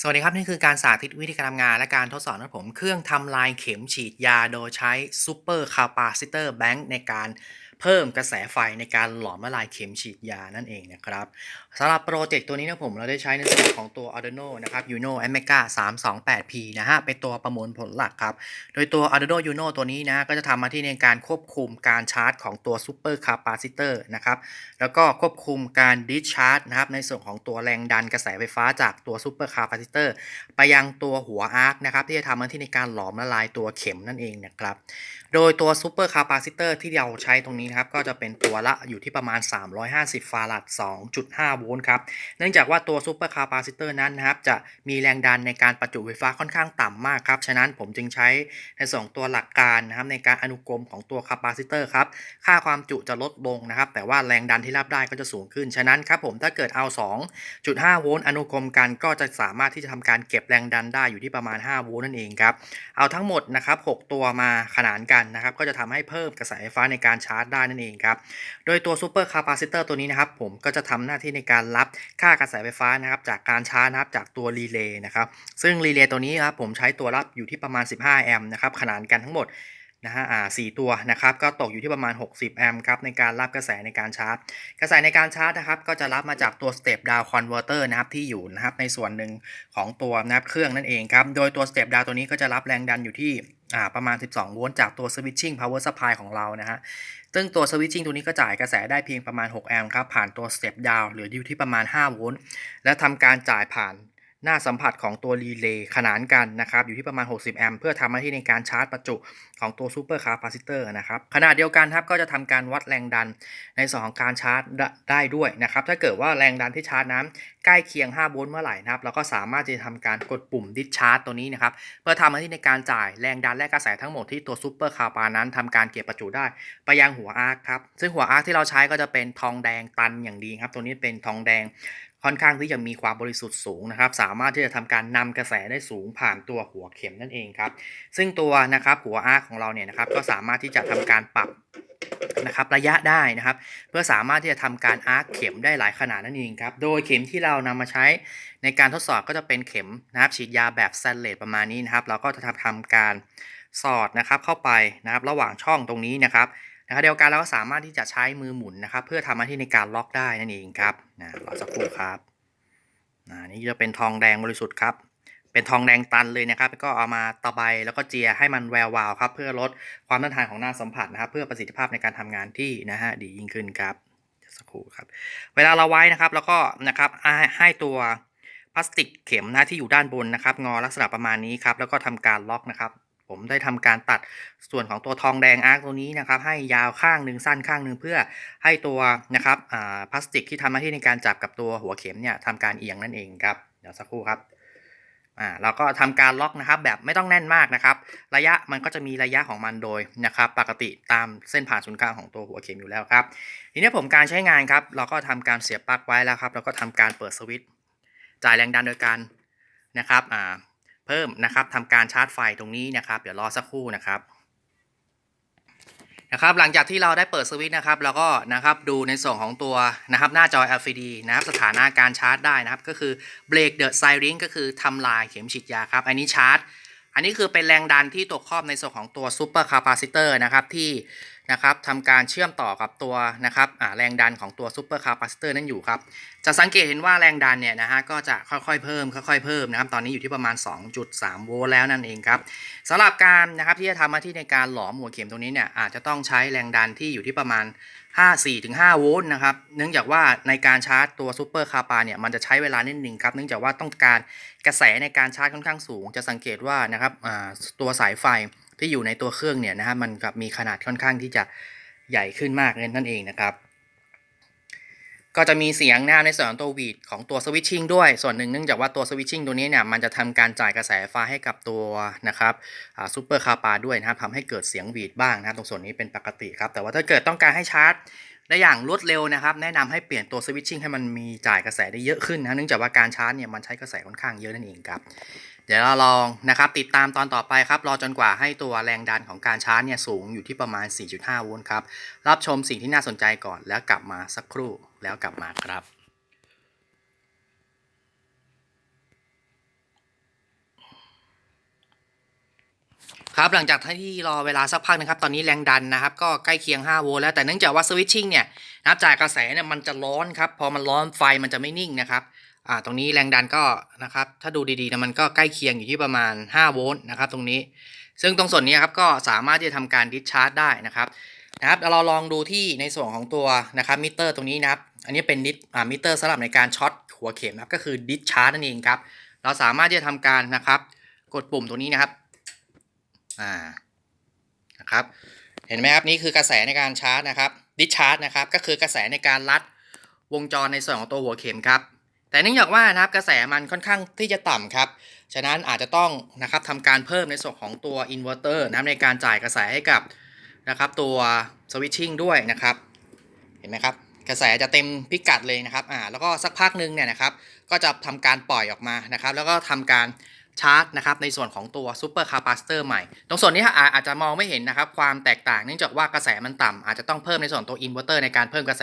สวัสดีครับนี่คือการสาธิตวิธีการทำงานและการทดสอบนะผม เครื่องทำลายเข็มฉีดยาโดยใช้ Super Capacitor Bank ในการ เพิ่มกระแสไฟในการหลอมละลายเข็มฉีดยานั่นเองนะครับสำหรับโปรเจกต์ตัวนี้นะผมเราได้ใช้ในส่วนของตัว Arduino นะครับ Uno Amiga 328P นะฮะเป็นตัวประมวลผลหลักครับ โดยตัว Arduino Uno ตัวนี้นะก็จะทำหน้าที่ในการควบคุมการชาร์จของตัว Super Capacitor นะครับแล้วก็ควบคุมการดิชาร์จนะครับในส่วนของตัวแรงดันกระแสไฟฟ้าจากตัว Super Capacitor ไปยังตัวหัวอาร์คนะครับที่จะทำหน้าที่ในการหลอมละลายตัวเข็มนั่นเองนะครับโดยตัว Super Capacitor ที่เราใช้ตรงนี้นะครับก็จะเป็นตัวละอยู่ที่ประมาณ 350 ฟาราด 2.5 โวลต์ครับ เนื่องจากว่าตัว Super Capacitor นั้นนะครับจะมีแรงดันในการประจุไฟฟ้าค่อนข้างต่ำมากครับ ฉะนั้นผมจึงใช้ในส่วนตัวหลักการนะครับในการอนุกรมของตัว Capacitor ครับ ค่าความจุจะลดลงนะครับ แต่ว่าแรงดันที่รับได้ก็จะสูงขึ้น ฉะนั้นครับผมถ้าเกิดเอา 2.5 โวลต์อนุกรมกันก็จะสามารถที่จะทำการเก็บแรงดันได้อยู่ที่ประมาณ 5 โวลต์นั่นเองครับ เอาทั้งหมดนะครับ 6 ตัวมาขนานกันนะครับ ก็จะทำให้เพิ่มกระแสไฟฟ้าในการชาร์จได้นั่นเองครับ โดยตัวซูเปอร์คาปาซิเตอร์ตัวนี้นะครับ ผมก็จะทำหน้าที่ในการรับค่ากระแสไฟฟ้านะครับ จากการชาร์จนะครับจากตัวรีเลย์นะครับ ซึ่งรีเลย์ตัวนี้ครับผมใช้ตัวรับอยู่ที่ประมาณ 15 แอมป์นะครับ ขนานกันทั้งหมด นะฮะอ่าสี่ตัวนะครับก็ตกอยู่ที่ประมาณ 60 แอมป์ครับในการรับกระแสในการชาร์จ กระแสในการชาร์จนะครับก็จะรับมาจากตัว Step Down Converter นะครับที่อยู่นะครับในส่วนหนึ่งของตัวนะครับเครื่องนั่นเองครับโดยตัว Step Down ตัวนี้ก็จะรับแรงดันอยู่ที่อ่าประมาณ 12 โวลต์จากตัว Switching Power Supply ของเรานะฮะซึ่งตัวสวิตชิ่งตัวนี้ก็จ่ายกระแสได้เพียงประมาณ 6 แอมป์ครับผ่านตัว Step Down เหลืออยู่ที่ประมาณ 5 โวลต์และทำการจ่ายผ่าน หน้าสัมผัสของตัวรีเลย์ขนานกันนะครับอยู่ที่ประมาณ 60 แอมป์เพื่อทำหน้าที่ในการชาร์จประจุของตัว Super Capacitor นะครับขณะเดียวกันครับก็จะทำการวัดแรงดันในส่วนของการชาร์จได้ด้วยนะครับถ้าเกิดว่าแรงดันที่ชาร์จน้ำใกล้เคียง 5 โวลต์เมื่อไหร่นะครับเราก็สามารถจะทำการกดปุ่ม discharge ตัวนี้นะครับเพื่อทำหน้าที่ในการจ่ายแรงดันและกระแสทั้งหมดที่ตัว Super Capa นั้นทำการเก็บประจุได้ ไปยังหัวอาร์คครับซึ่งหัวอาร์คที่เราใช้ก็จะเป็นทองแดงตันอย่างดีครับตัวนี้เป็นทองแดง ค่อนข้างที่จะมีความบริสุทธิ์สูงนะครับ สามารถที่จะทำการนำกระแสได้สูงผ่านตัวหัวเข็มนั่นเองครับ ซึ่งตัวนะครับหัวอาร์คของเราเนี่ยนะครับก็สามารถที่จะทำการปรับนะครับระยะได้นะครับ เพื่อสามารถที่จะทำการอาร์คเข็มได้หลายขนาดนั่นเองครับ โดยเข็มที่เรานำมาใช้ในการทดสอบก็จะเป็นเข็มนะครับฉีดยาแบบสแตนเลสประมาณนี้นะครับ เราก็จะทำทำการสอดนะครับเข้าไปนะครับ ระหว่างช่องตรงนี้นะครับ นะครับเดียวกันเราก็สามารถที่จะใช้มือหมุนนะครับ เพื่อทำหน้าที่ในการล็อกได้นั่นเองครับนะรอสักครู่ครับอ่านี่จะเป็นทองแดงบริสุทธิ์ครับ เป็นทองแดงตันเลยนะครับ ก็เอามาตะไบแล้วก็เจียให้มันแวววาวครับ เพื่อลดความต้านทานของหน้าสัมผัสนะครับ เพื่อประสิทธิภาพในการทำงานที่นะฮะดียิ่งขึ้นครับสักครู่ครับ เวลาเราไว้นะครับแล้วก็นะครับให้ตัวพลาสติกเข็มนะที่อยู่ด้านบนนะครับ งอลักษณะประมาณนี้ครับ แล้วก็ทำการล็อกนะครับ ผมได้ทำการตัดส่วนของตัวทองแดงอาร์คตัวนี้นะครับให้ยาวข้างหนึ่งสั้นข้างหนึ่งเพื่อให้ตัวนะครับพลาสติกที่ทำหน้าที่ในการจับกับตัวหัวเข็มเนี่ยทำการเอียงนั่นเองครับเดี๋ยวสักครู่ครับอ่าเราก็ทำการล็อกนะครับแบบไม่ต้องแน่นมากนะครับ ระยะมันก็จะมีระยะของมันโดยนะครับ ปกติตามเส้นผ่านศูนย์กลางของตัวหัวเข็มอยู่แล้วครับทีนี้ผมการใช้งานครับเราก็ทำการเสียบปลั๊กไว้แล้วครับ แล้วก็ทำการเปิดสวิตช์จ่ายแรงดันโดยการนะครับอ่า เพิ่มนะครับทำการชาร์จไฟตรงนี้นะครับ เดี๋ยวรอสักครู่นะครับนะครับหลังจากที่เราได้เปิดสวิตช์นะครับเราก็นะครับดูในส่วนของตัวนะครับหน้าจอ LCD นะครับสถานะการชาร์จได้นะครับ ก็คือเบรกเดอะไซริงก็คือทำลายเข็มฉีดยาครับอันนี้ชาร์จ อันนี้คือเป็นแรงดันที่ตกครอบในส่วนของตัวซูเปอร์คาปาซิเตอร์นะครับที่ นะครับทำการเชื่อมต่อกับตัวนะครับแรงดันของตัวซูเปอร์คาปาซิเตอร์นั่นอยู่ครับ จะสังเกตเห็นว่าแรงดันเนี่ยนะฮะก็จะค่อยๆเพิ่มค่อยๆเพิ่มนะครับ ตอนนี้อยู่ที่ประมาณ 2.3 โวลต์แล้วนั่นเองครับสำหรับการนะครับที่จะทำหน้าที่ในการหลอมหัวเข็มตรงนี้เนี่ยอาจจะต้องใช้แรงดันที่อยู่ที่ประมาณ 5-4-5 โวลต์นะครับ เนื่องจากว่าในการชาร์จตัวซูเปอร์คาปาเนี่ยมันจะใช้เวลานิดนึงครับ เนื่องจากว่าต้องการกระแสในการชาร์จค่อนข้างสูง จะสังเกตว่านะครับตัวสายไฟ ที่อยู่ในตัวเครื่องเนี่ยนะฮะมันกับมีขนาดค่อนข้างที่จะใหญ่ขึ้นมากนั่นเองนะครับก็จะมีเสียงนะในส่วนของตัววีดของตัวสวิตชิ่งด้วย ส่วนหนึ่งเนื่องจากว่าตัวสวิตชิ่งตัวนี้เนี่ยมันจะทำการจ่ายกระแสไฟให้กับตัวนะครับซูเปอร์คาปาด้วยนะครับทำให้เกิดเสียงวีดบ้างนะครับตรงส่วนนี้เป็นปกติครับ แต่ว่าถ้าเกิดต้องการให้ชาร์จได้อย่างรวดเร็วนะครับ แนะนำให้เปลี่ยนตัวสวิตชิ่งให้มันมีจ่ายกระแสได้เยอะขึ้นนะเนื่องจากว่าการชาร์จเนี่ยมันใช้กระแสค่อนข้างเยอะนั่นเองครับ เดี๋ยวเราลองนะครับติดตามตอนต่อไปครับ รอจนกว่าให้ตัวแรงดันของการชาร์จเนี่ยสูงอยู่ที่ประมาณ 4.5 โวลต์ครับ รับชมสิ่งที่น่าสนใจก่อนแล้วกลับมาสักครู่แล้วกลับมาครับ ครับหลังจากที่รอเวลาสักพักนะครับตอนนี้แรงดันนะครับก็ใกล้เคียง 5 โวลต์แล้วแต่เนื่องจากว่าสวิตชิ่งเนี่ยนับจ่ายกระแสเนี่ยมันจะร้อนครับพอมันร้อนไฟมันจะไม่นิ่งนะครับอ่าตรงนี้แรงดันก็นะครับถ้าดูดีๆนะมันก็ใกล้เคียงอยู่ที่ประมาณ 5 โวลต์นะครับตรงนี้ ซึ่งตรงส่วนนี้ครับก็สามารถที่จะทำการดิสชาร์จได้นะครับนะครับเราลองดูที่ในส่วนของตัวนะครับมิเตอร์ตรงนี้นะครับอันนี้เป็นดิสอ่ามิเตอร์สำหรับในการช็อตหัวเข็มนะครับก็คือดิสชาร์จนั่นเองครับเราสามารถที่จะทำการนะครับกดปุ่มตรงนี้นะครับ อ่านะครับเห็นไหมครับนี่คือกระแสในการชาร์จนะครับดิชาร์จนะครับก็คือกระแสในการลัดวงจรในส่วนของตัวหัวเข็มครับแต่เนื่องจากว่านะครับกระแสมันค่อนข้างที่จะต่ำครับ ฉะนั้นอาจจะต้องนะครับทำการเพิ่มในส่วนของตัวอินเวอร์เตอร์นะในการจ่ายกระแสให้กับนะครับตัวสวิตชิ่งด้วยนะครับ เห็นไหมครับกระแสจะเต็มพิกัดเลยนะครับอ่าแล้วก็สักพักหนึ่งเนี่ยนะครับก็จะทำการปล่อยออกมานะครับ แล้วก็ทำการ ชาร์จนะครับในส่วนของตัวซูเปอร์คาปาซิเตอร์ใหม่ ตรงส่วนนี้อาอาจจะมองไม่เห็นนะครับความแตกต่างเนื่องจากว่ากระแสมันต่ำอาจจะต้องเพิ่มในส่วนตัวอินเวอร์เตอร์ในการเพิ่มกระแส